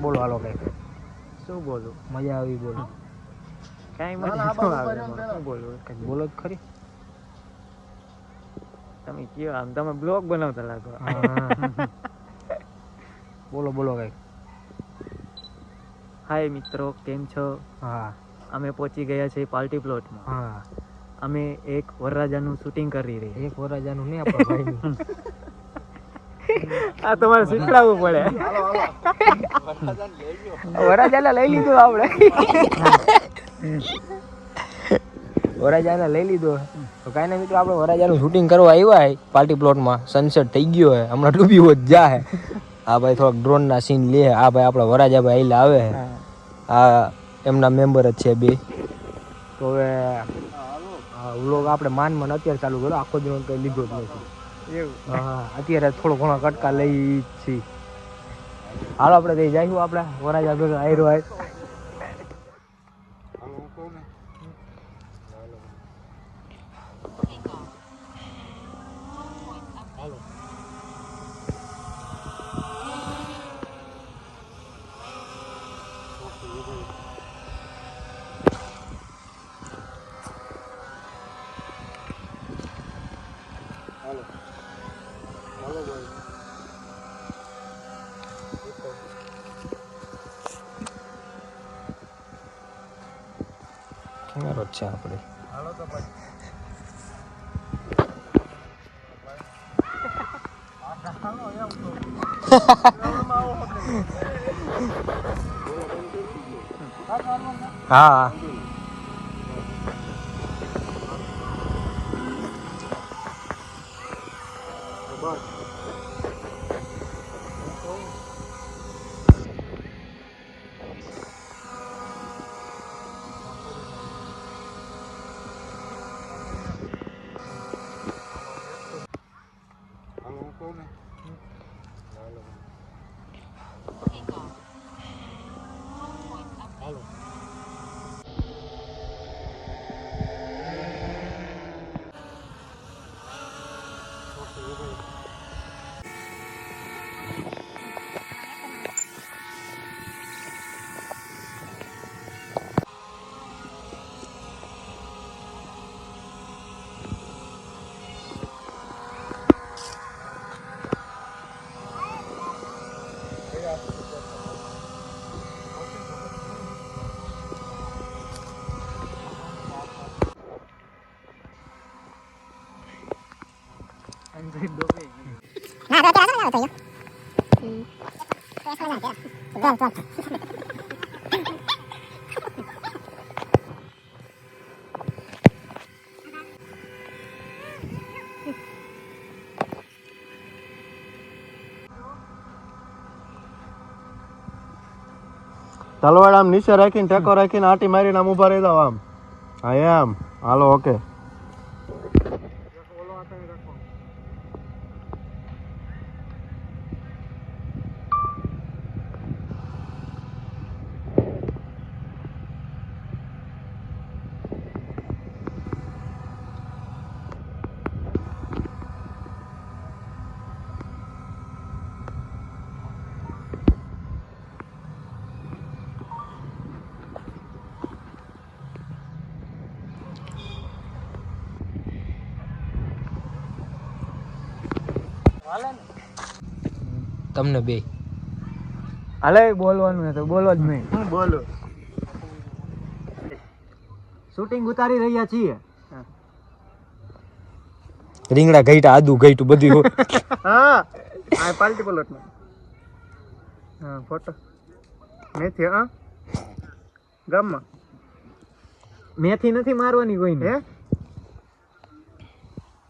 બોલો હાલો કંઈક શું બોલું? મજા આવી બોલો. કઈ મજા આવે? બોલવું બોલો ખરી. તમે કયો આમ તમે બ્લોગ બનાવતા લાગો. બોલો બોલો કઈ. હાય મિત્રો કેમ છો? હા. અમે પહોંચી ગયા છે પાર્ટી પ્લોટમાં. હા. અમે એક વરરાજાનું શૂટિંગ કરી રહી એક વરરાજાનું નહીં આપણા ભાઈનું. આ તમારે શીખડાવવું પડે. વરાજાને લઈ લીધું આપણે. વરાજાને લઈ લીધો. તો કાંઈ નહીં મિત્રો, આપણે વરાજાનું શૂટિંગ કરવા આવ્યા હે. પાર્ટી પ્લોટમાં સનસેટ થઈ ગયો હે. હમણાં ડૂબી હોત જા આ ભાઈ થોડાક ડ્રોનના સીન લે આ ભાઈ આપણા વરાજા ભાઈ આઈલા આવે હે. આ એમના મેમ્બર જ છે બે. તો હવે વ્લોગ આપણે માન માન અત્યારે ચાલુ કર્યો. આખો દિવસ કંઈ લીધો જ નથી. અત્યારે થોડો ઘણો કટકા લઈ છીએ. હાલો આપણે જઈશું આપણે. વરાજા ભેગા આયરો આય કેમેરો છે આપણે. હા. તલવાડ આમ નીચે રાખીને ટેકો રાખીને આટી મારીને આમ ઊભા રહી દો આમ. હા એમ હાલો ઓકે તમને બે. હાલે બોલવાનું તો બોલો જ નહીં. હું બોલું? શૂટિંગ ઉતારી રહ્યા છીએ. રીંગણા ગઈટા આદુ ગઈટું બધું હા આ પાલટી પલોટમાં. હા ફોટો. મેથી હા? ગામમાં. મેથી નથી મારવાની કોઈને. હે?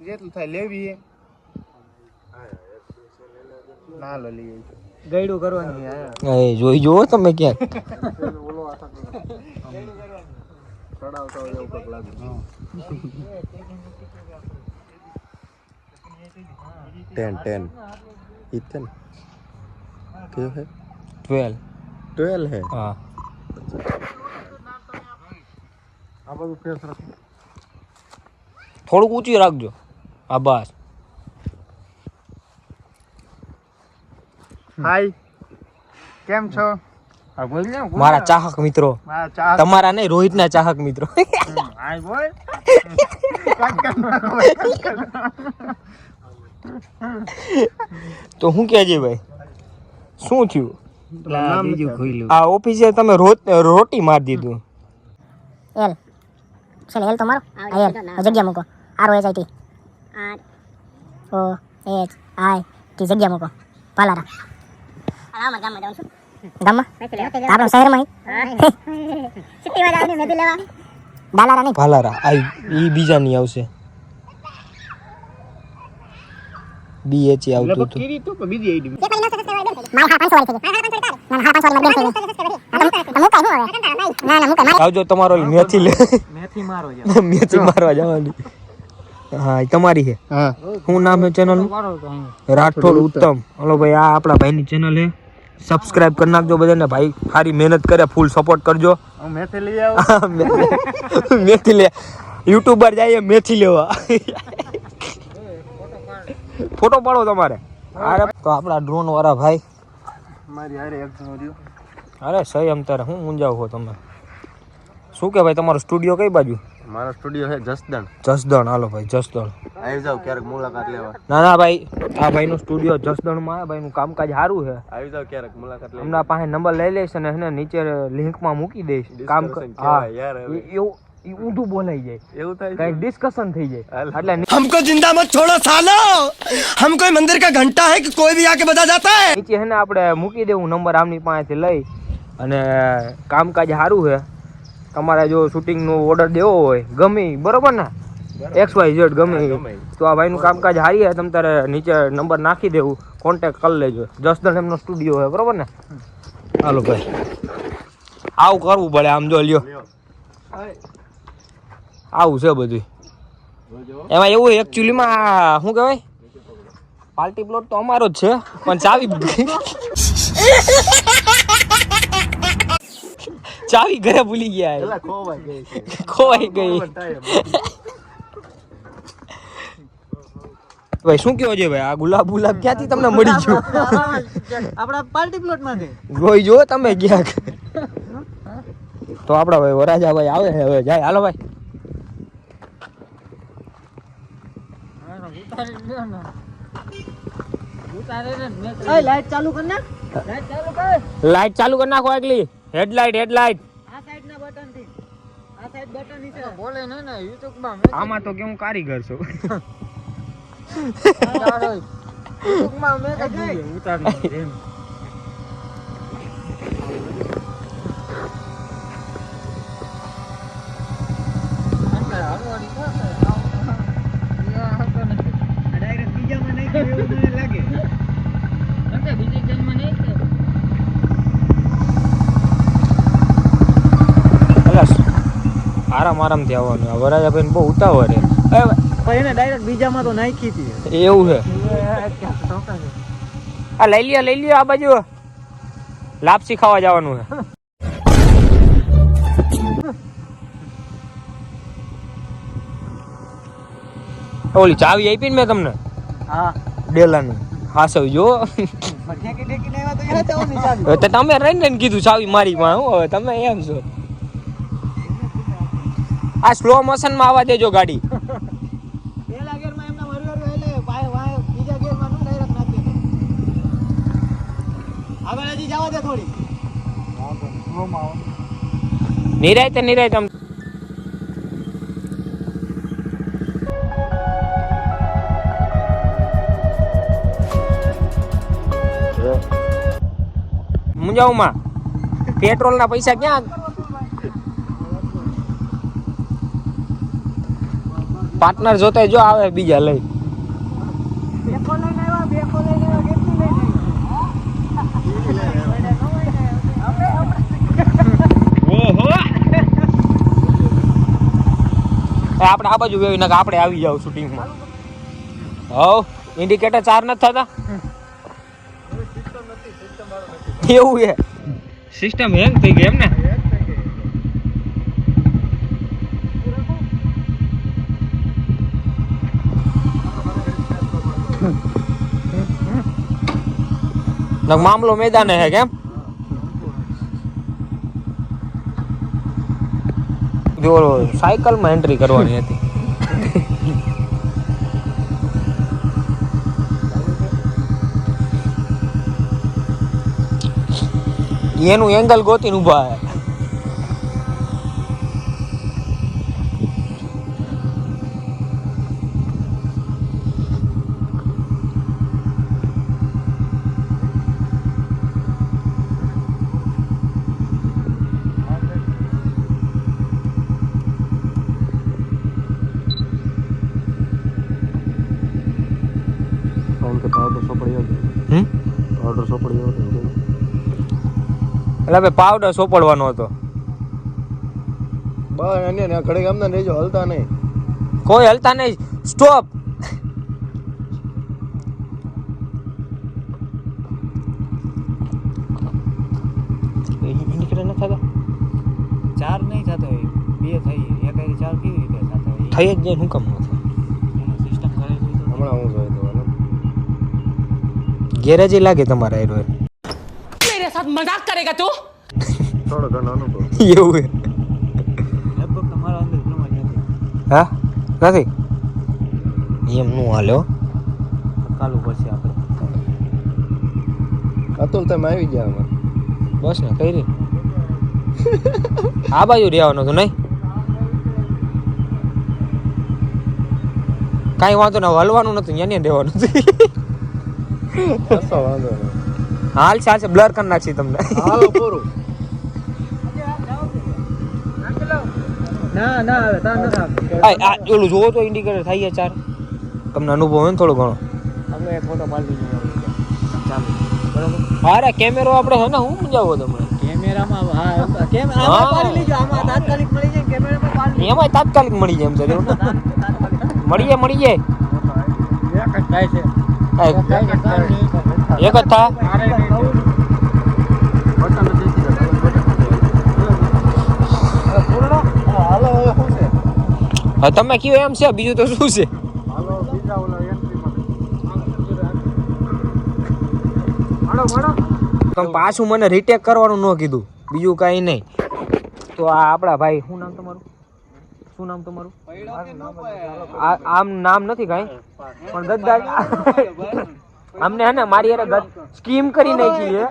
જેટલું થાય લેવી હે. ના લો લઈએ. ગયડું કરવાની હા. એ જોઈ જોવો તમે ક્યાંક. ચડાવતા હોય એવું કંઈક લાગે ટેન ટેન ઇથન કયો હે. ટ્વેલ્વ ટ્વેલ્વ હે હા આ બધું ફેસ રાખો. થોડુંક ઊંચી રાખજો હા બસ હાય કેમ છો? હા ને. મારા ચાહક મિત્રો. તમારા નહીં રોહિતના ચાહક મિત્રો. હા તો શું કે ભાઈ? શું થયું? આ ઓફિસે તમે રોટ રોટી મારી દીધું. એલ છે ને એલ તમારો? મારો આ એલ જગ્યા મૂકો. R H I T O H I T જગ્યા મૂકો. પાલારા. ગામમાં આપણા શહેરમાં ડાલારા નહીં ભાલારા આ ઈ બીજાની આવશે બી એચ આવતું હતું કીરી તો કે બીજી આઈડી મારા હા પાંચસો વાળી થઈ ગઈ ના હા પાંચસો વાળી મારી બેન થઈ ગઈ મુકાય હું હવે ના ના મુકાય આવજો તમારો મેથી લે મેથી મારો જા મેથી મારવા જવાની હા ઈ તમારી છે. હા. શું નામ છે ચેનલ મારો તો અહીં. રાઠોડ ઉત્તમ. હલો ભાઈ આ આપણા ભાઈની ચેનલ છે. સબસ્ક્રાઇબ કરી નાખજો બધાને. ભાઈ સારી મહેનત કરે ફૂલ સપોર્ટ કરજો. મેથી લઈ આવું. મેથી લે. યુટ્યુબર જાય મેથી લેવા. ફોટો પાડો તમારે. અરે તો આપણા ડ્રોન વાળા ભાઈ. મારી હારે એક અરે સહી એમ હું મૂંઝાવ છો તમે? શું કે ભાઈ તમારો સ્ટુડિયો કઈ બાજુ? મારો સ્ટુડિયો છે જસદણ જસદણ હાલો ભાઈ જસદણ આવી જાવ ક્યારેક મુલાકાત લેવા ના ના ભાઈ આ ભાઈનો સ્ટુડિયો જસદણમાં છે ભાઈનું કામકાજ સારું છે આવી જાવ ક્યારેક મુલાકાત લેવા હમણાં પાસે નંબર લઈ લઈશ અને એને નીચે લિંકમાં મૂકી દઈશ કામ કર- Discussion હા કહેવાય યાર હવે. એ- એવું ઈ ઊંધું બોલાઈ જાય એવું થાય કઈ ડિસ્કશન થઈ જાય હાલ. એટલે ની- हमको जिंदा मत छोड़ो सालो हम कोई मंदिर का घंटा है कि कोई भी आके बता जाता है નીચે હે ને આપણે મૂકી દેવું નંબર આમની પાસેથી લઈ અને કામકાજ સારું છે તમારે જો શૂટિંગનો ઓર્ડર દેવો હોય ગમે બરોબર ને? એક્સ વાય ઝેડ ગમે. તો આ ભાઈનું કામકાજ હારી છે તમે તારે નીચે નંબર નાખી દેવું કોન્ટેક્ટ કરી લેજો. જસદણ એમનો સ્ટુડિયો હોય બરોબર ને? હાલો ભાઈ. આવું કરવું પડે આમ જો લ્યો. આવું છે બધું એમાં એવું એકચ્યુઅલીમાં શું કહેવાય? પાર્ટી પ્લોટ તો અમારો જ છે પણ ચાવી ચાવી ઘરે ભૂલી ગયા ખોવાઈ ગઈ ખોવાઈ ગઈ. ભાઈ શું કેવો છે ભાઈ? આ ગુલાબ ગુલાબ ક્યાંથી તમને મળી ગયું? આપણા પાર્ટી પ્લોટમાંથી જોઈ જો તમે ક્યાંક. તો આપડા ભાઈ વરાજા ભાઈ આવે છે હવે. જાય હાલો ભાઈ. લાઈટ ચાલુ કર નાખ લાઈટ ચાલુ કર. લાઈટ ચાલુ કરી નાખો આગલી. હેડલાઇટ હેડલાઇટ આ સાઈડ ના બટનથી આ સાઈડ બટન નીચે બોલે ને ને youtube માં આમાં તો કે હું કારીગર છું? youtube માં મેં કીધું ઉતારી એમ ડાયરેક્ટ બીજામાં નહીં ગયું એવું મને લાગે બીજી ગેમમાં નહીં અલા આરામ આરામથી આવવાનું. આ વરાજા ભાઈ બહુ ઉતાવળ છે. પણ એને ડાયરેક્ટ બીજામાં તો નાખી હતી. એવું છે. આ લઈ લ્યો લઈ લ્યો આ બાજુ. લાપસી ખાવા જવાનું છે. ઓલી ચાવી આપી ને મેં તમને? હા. ડેલાની. હાસવ જો. તમે રહીને ને કીધું ચાવી મારી માં. હું હવે તમે એમ છો? આ સ્લો મોશનમાં આવવા દેજો ગાડી. પેલા ગેરમાં એમના વરવર એટલે પૈસા વાય બીજા ગેરમાં નું ડાયરેક્ટ નાખી દે આગળ હજી જવા દે થોડી નિરાય નિરાય તમ મુંજાવમાં પેટ્રોલ ના પૈસા ક્યાં પાર્ટનર જોતા જો આવે બીજા લઈ. આપણે આ બાજુ વેવી નાખે આપણે આવી જાવ શૂટિંગમાં. હવ ઇન્ડિકેટર ચાર નથી થતા? એવું છે. સિસ્ટમ હેંગ થઈ ગઈ એમ ને? મામલો મેદાને હે કેમ? જો સાયકલમાં એન્ટ્રી કરવાની હતી. એનું એંગલ ગોતીને ઊભા હે. એટલે ભાઈ પાવડર સોપડવાનો હતો. બસ અને ઘડે ગામના રહેજો હલતા નહીં. કોઈ હલતા નહીં. સ્ટોપ ચાર નહીં થતો હોય. બે થઈ. એક ચાર કેવી રીતે થતો થઈ જ જાય શું કામ સિસ્ટમ તો હમણાં હું જોઈ દઉં ગેરેજ લાગે તમારા એરો થોડો ઘણો અનુભવ. એવું હે? લગભગ તમારા અંદર પ્રમાણ નથી. હા? નથી? એમ નું હાલ્યો કાલું પડશે આપણે. અતુલ તમે આવી ગયા અમારે. બસ ને કઈ રીતે આ બાજુ રહેવાનું હતું નહીં? કાંઈ વાંધો ના હલવાનું નથી અહીંયા રહેવાનું. નથી વાંધો નહીં. હાલ ચાલશે બ્લર કરી નાખશે તમને. હાલો પૂરું. ના ના હવે તાર નથી આપતો આ આ ઓલું જોવો તો ઇન્ડિકેટર થાય ગયા ચાર. તમને અનુભવ હોય ને થોડો ઘણો. એક ફોટો પાડી દીધો ચાલુ. બરોબર? અરે કેમેરો આપણે છે ને હું મજાવો તમને? કેમેરામાં હા કેમ હા. આમાં પાડી લેજો આમાં તાત્કાલિક મળી જાય કેમેરામાં પાડી તાત્કાલિક મળી જાય એમ છે એવું મળી જાય મળી જાય. એક જ થાય છે. એક જ થા હાલો હવે શું છે હવે તમે કયો એમ છે? બીજું તો શું છે? તમે પાછું મને રીટેક કરવાનું ન કીધું. બીજું કાંઈ નહીં. તો આ આપણા ભાઈ શું નામ તમારું? શું નામ તમારું? આ આમ નામ નથી કાંઈ પણ ગદ્દાર. અમને હે ને મારી યારે ગદ સ્કીમ કરી નાખી છે.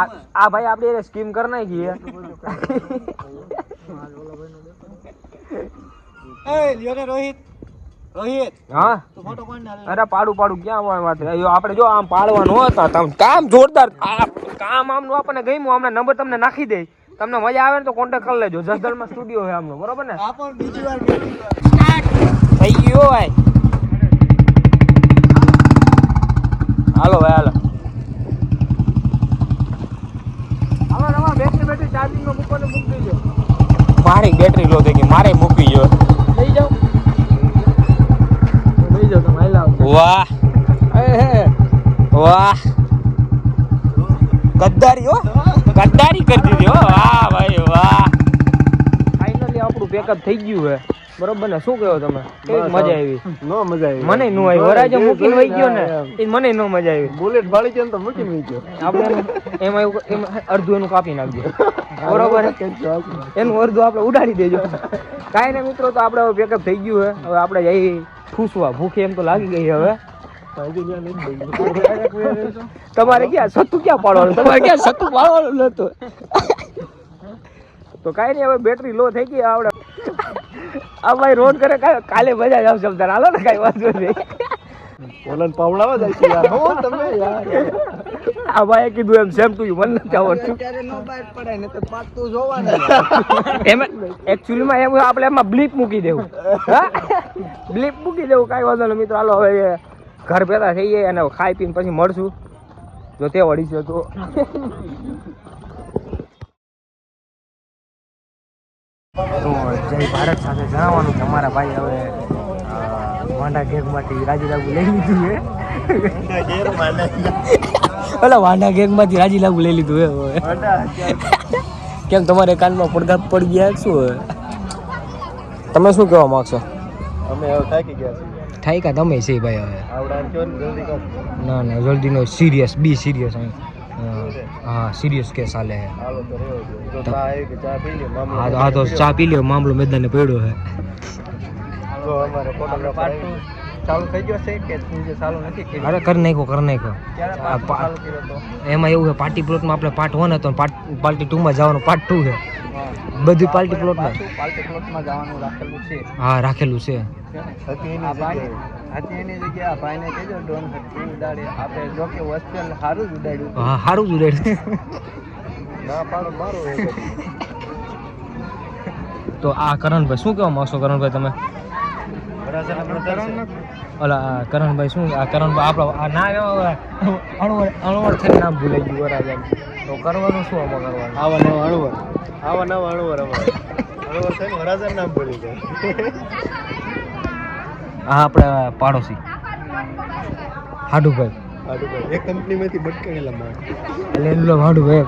આ આ ભાઈ આપણે યારે સ્કીમ કરી નાખી છે. રોહિત. રોહિત. હા? ને અરે પાડું પાડું ક્યાં હોય વાત આપણે જો આમ પાડવાનું હતા તમે કામ જોરદાર કામ આમનું આપણને ગમ્યું આમના નંબર તમને નાખી દે. તમને મજા આવે ને તો કોન્ટેક્ટ કરી લેજો. જસદણમાં સ્ટુડિયો છે આમનો બરોબર ને? બીજી વાર થઈ ગયો ભાઈ. હાલો ભાઈ હાલો. હાલો બેટરી બેટરી ચાર્જિંગમાં મૂકવાનું મૂકી દેજો મારી બેટરી લો થઈ ગઈ મારે મૂકી જો વાહ. વાહ. ગદ્દારી હો. ગદ્દારી કરી દીધી હો. વાહ ભાઈ વાહ. ફાઇનલી આપણું પેકઅપ થઈ ગયું હે. બરોબર ને? શું કહો તમે? કેવી મજા આવી? નો મજા આવી. મને નો આવી. વરાજે મૂકીને વહી ગયો ને એ મને નો મજા આવી. બુલેટ ભાળી છે ને તો મૂકીને વહી ગયો. આપણે એમાં એમાં અડધું એનું કાપી નાખજો. બરોબર? એનું અડધું આપણે ઉડાડી દેજો. કાંઈ ને મિત્રો તો આપણે હવે પેકઅપ થઈ ગયું હે. હવે આપણે જઈ ઠૂસવા ભૂખે એમ તો લાગી ગઈ હવે. તમારે ક્યાં સત્તુ ક્યાં પાડવાનું? તમારે ક્યાં સત્તુ પાડવાનું નતું? તો કાંઈ નહીં હવે બેટરી લો થઈ ગઈ આપણે આ ભાઈ રોડ કરે કાલે મજા જ આવશે હાલો ને કાંઈ વાંધો નહીં. ઓલાને પાવડાવા જાય છે યાર. હો તમે યાર. આ ભાઈએ કીધું એમ સેમ ટુ યુ મને નથી આવડતું. ત્યારે નો બાઈટ પડે ને તો પાછું જોવાનું એમાં એકચ્યુઅલીમાં એમ આપણે એમાં બ્લીપ મૂકી દેવું. બ્લીપ મૂકી દેવું કાંઈ વાંધો નહીં. મિત્રો હાલો હવે ઘર ભેગા થઈ જાય અને ખાઈ પીને પછી મળશું. જો તે વળી છે તો. તો જય ભારત સાથે જણાવવાનું કે અમારા ભાઈ હવે વાંડા વાંડા માટે રાજી લાગુ લઈ લીધું છે. ઓલા વાંડા ગેગમાંથી રાજી લાગુ લઈ લીધું હે હવે. કેમ તમારે કાનમાં પડઘા પડી ગયા શું હવે? તમે શું કહેવા માંગશો? અમે હવે થાકી ગયા છીએ. થાય કા તમે છે ભાઈ હવે. ને ના જલ્દી નો સિરિયસ બી સિરિયસ અહીં હા સિરિયસ કેસ હાલે છે હાલો તો રહેવો જોઈએ તો ચા આવી કે ચા પી ચાલુ થઈ ગયો છે કે તું જે ચાલુ નથી કર્યું અરે કર નાખો કર નાખો ક્યારે આ પાછું પા- ચાલુ કર્યો તો? એમાં એવું છે પાર્ટી પ્લોટમાં આપણે પાર્ટ વન હતો પાર્ટી પાર્ટ પાર્ટી ટુમાં જવાનું પાર્ટ ટુ છે. બધું પાર્ટી પ્લોટમાં. પાર્ટી પ્લોટમાં જવાનું રાખેલું છે. હા રાખેલું છે. સારું જ ઉડાડ્યું હા સારું જ ઉડે ના પાડો મારો એ બધું. તો આ કરણભાઈ શું કહેવા માંગશો કરણભાઈ તમે. ઓલા કરણભાઈ શું આ કરણભાઈ આપણો આ ના અણવર અણવર થઈને નામ ભૂલાઈ ગયું વરાજાનું તો કરવાનું શું આમાં કરવાનું? આવા નવા અણવર આવા નવા અણવર અમારે. અણવર થઈને વરાછા નામ ભૂલી જાય આ આપણે પાડોશી. હાડુભાઈ. હાડુભાઈ એક કંપનીમાંથી બટકેલા માણસ. એટલે એનું નામ હાડુભાઈ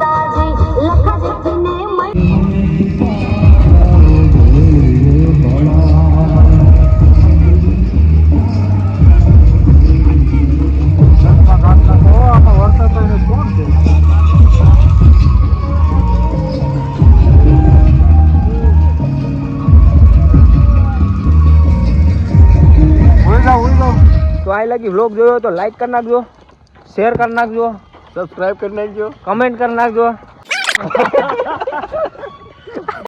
તો આ વ્લોગ જોયો તો લાઈક કરી નાખજો શેર કરી નાખજો સબસ્ક્રાઈબ કરી નાખજો. કમેન્ટ કરી નાખજો.